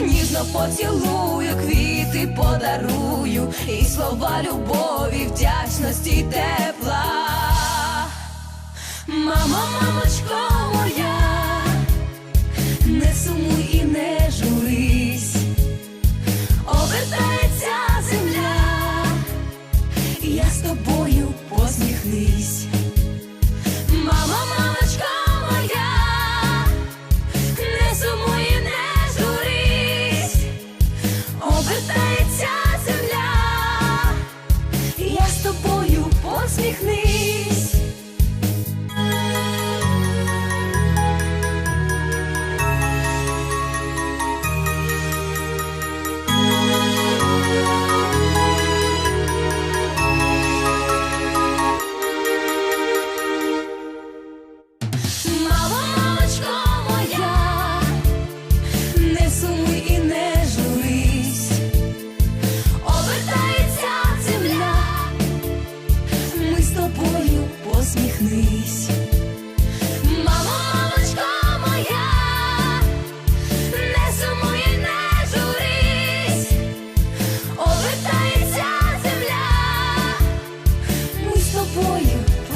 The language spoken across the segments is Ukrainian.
Ніжно поцілую, квіти подарую, і слова любові, вдячності тепла. Обертається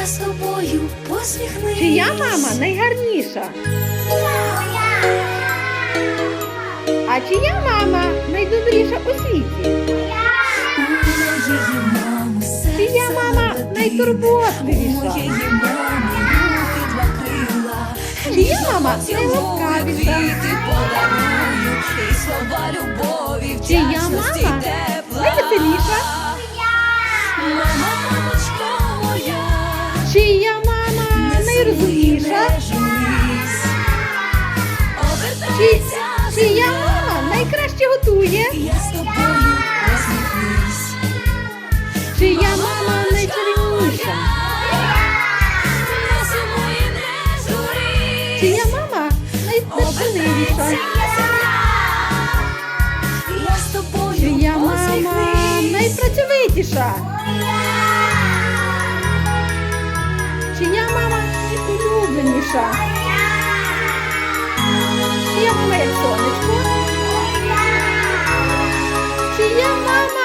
я з тобою посміхнись. Чия мама найгарніша? А чия мама найдобріша у світі? Чия мама найтурботливіша? Чия мама найласкавіша? Чия мама найвеселіша? Мама, мама найкраще готує? Я з тобою посміхнись. Чия мама найчарівніша? Чия мама найтерпеливіша? Я з тобою Чия мама найпрацьовитіша? Чия мама найулюбленіша? Yang baik.